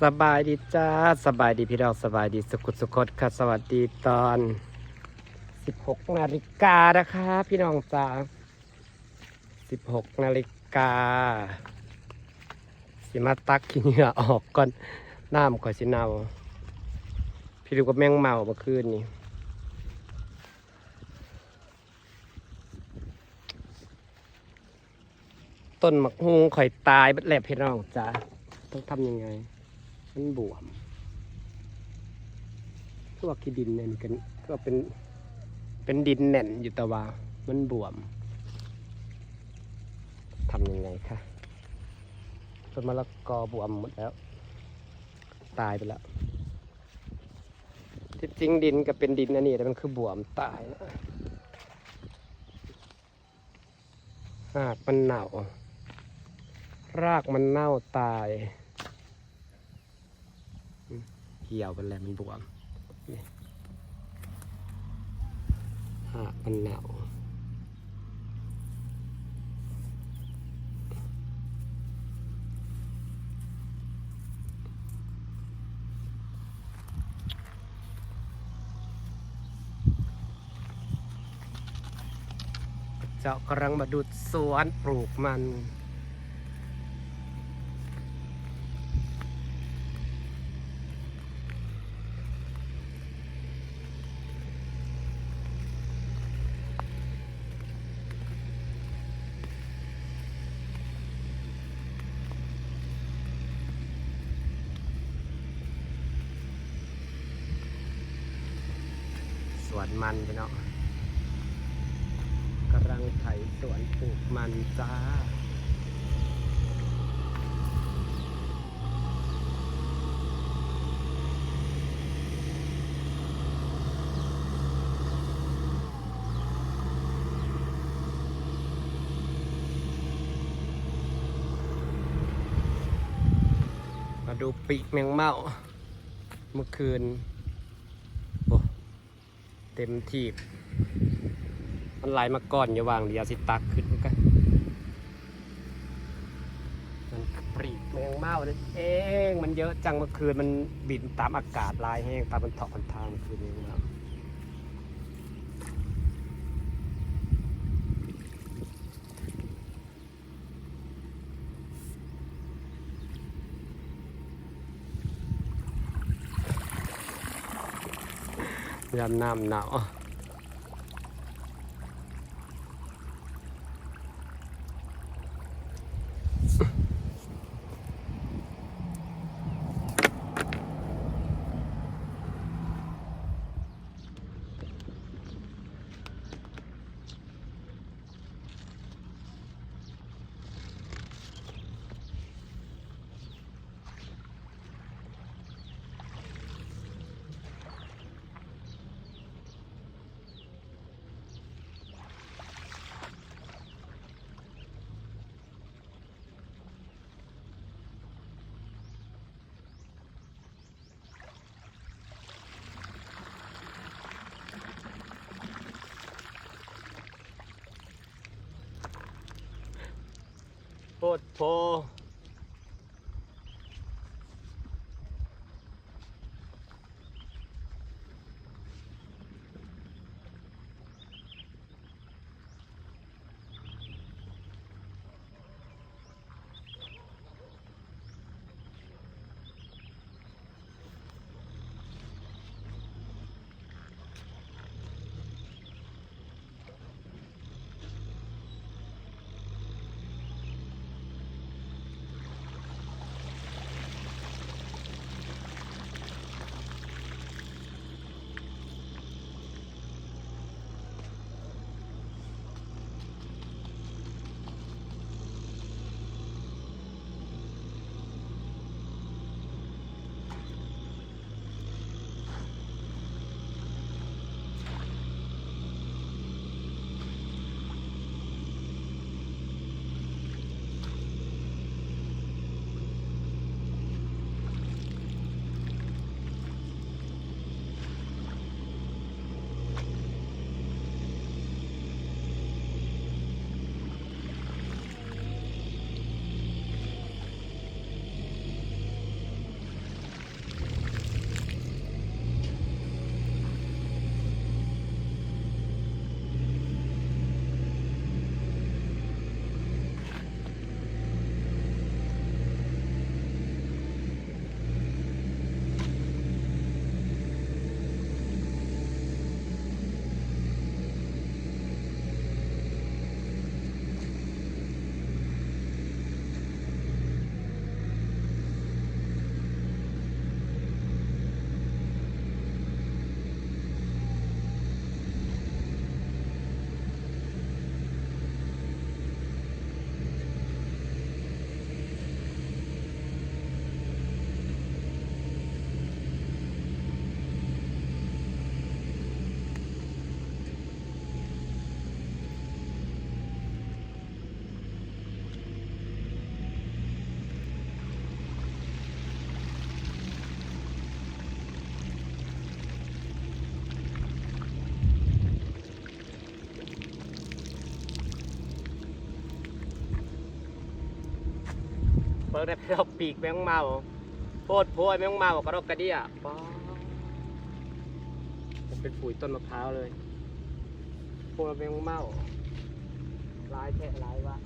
สบายดีจ้าสบายดีพี่น้องสบายดีสุขสุขดค่ะสวัสดีตอน 16นาฬิกานะคะ พี่น้องจ้า16นาฬิกาสิมาตักขี้เหงื่อออกก่อนน้ำก่อนสิเนาพี่ดูกับแมงเมาเมื่อคืนนี้ต้นหมักฮุงข่อยตายบัดแหลบพี่น้องจ้าต้องทำยังไง มันบวมคือว่าขี้ดินเนี่ยกันก็เป็นเป็นดินแน่นอยู่แต่ว่ามันบวมทำยังไงคะต้นมะละกอบวมหมดแล้ว ตายไปแล้วที่จริงดินก็เป็นดินอันนี้แต่มันคือบวมตายแล้วหากมันเน่ารากมันเน่าตาย หี่ยวไปแล้วมันบวมนี่หากมันเน่าเจ้ากำลังมาดูสวนปลูกมัน ส วนมันพี่น้องกำลังไถสวนปลูกมันจ้ามาดูปีกแมงเม่าเมื่อคืน ต็มทีบมันไหลมาก่อนอย่าวางเดียวสิตักขึ้นกันมันปรีกแมงเม่านั่นเองมันเยอะจังเมื่อคืนมันบินตามอากาศลายแห้งตามมันเถาะมันทางเมื่อคืนเองครับ ยามน้ำหนาว โพดโพบิ่ งได้พี่น้องปีกแมงเมาโพดโพยแมงเมากระดกกระเดี่ยป๊าดเป็นปุ๋ยต้นมะพร้าวเลยโพดแมงเมาลายแทะลายวะ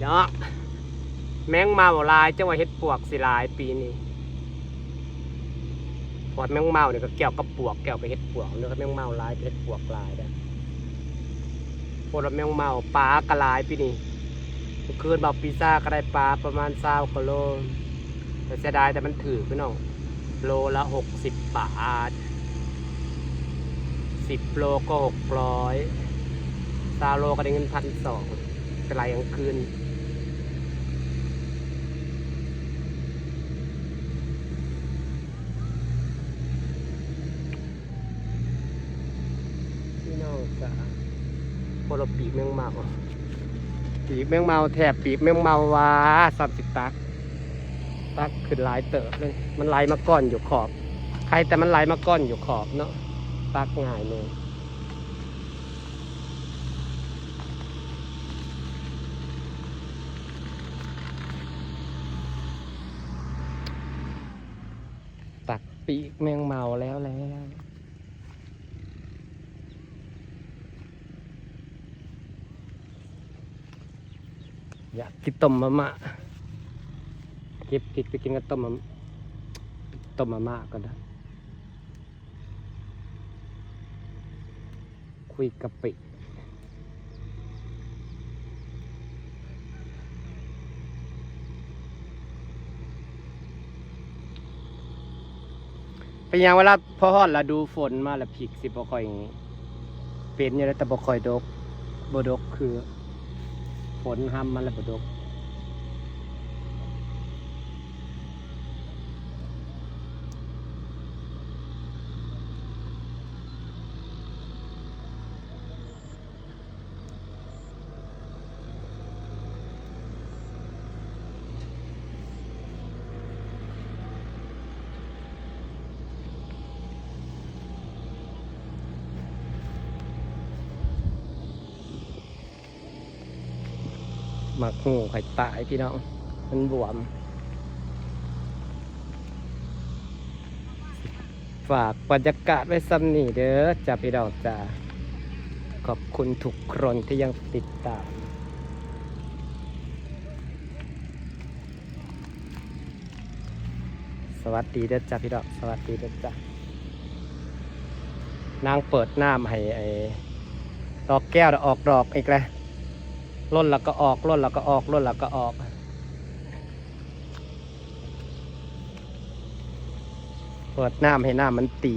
พี่น้องแมงเมาลายจังหวะเฮ็ดปวกสิลายปีนี้พอดแมงเมาเนี่ยก็แก้วกับปวกแก้วไปเฮ็ดปวกเนื้อแมงเมาลายเฮ็ดปวกลายได้พอดแมงเมาปลากระลายปีนี้คืนบอกปีซ่าก็ได้ปลาประมาณเศร้ากว่าโลแต่เสียดายแต่มันถือพี่น้องโลละหกสิบบาทสิบโลก็หกร้อยซาโลก็ได้เงินพันสองเป็นไรกลางคืน พี่น้องจ้ะ โคโลปีกแมงเมาปีกแมงเมาแถบปีกแมงเมาวาสับสิบตัก ตักขึ้นหลายเติบเลย มันไหลมาก้อนอยู่ขอบ ใครแต่มันไหลมาก้อนอยู่ขอบเนาะตักง่ายเลยตักปีกแมงเมาแล้วแล้ว อยากกินต้มมะมะเก็บผิดไปกินกับต้มมะต้มมะมะก็ได้คุยกะปิเป็นยังเวลาพอฮอดแล้วดูฝนมาแล้วผิกสิบ่ค่อยอย่างงี้เป็นอยู่แล้วแต่บ่ค่อยดกบ่ดกคือ ฝนห้ำมันระบดก หมักหูไข่ตายพี่น้อง มันบวม ฝากบรรยากาศไว้ซ้ำนี่เด้อจ้าพี่น้องจ้าขอบคุณทุกคนที่ยังติดตามสวัสดีเด้อจ้าพี่น้องสวัสดีเด้อจ้านางเปิดน้ำให้ไอ้ดอกแก้วออกดอกอีกแล้ว ล่นแล้วก็ออกล่นแล้วก็ออกล่นแล้วก็ออกเปิดน้ำให้น้ำมันตี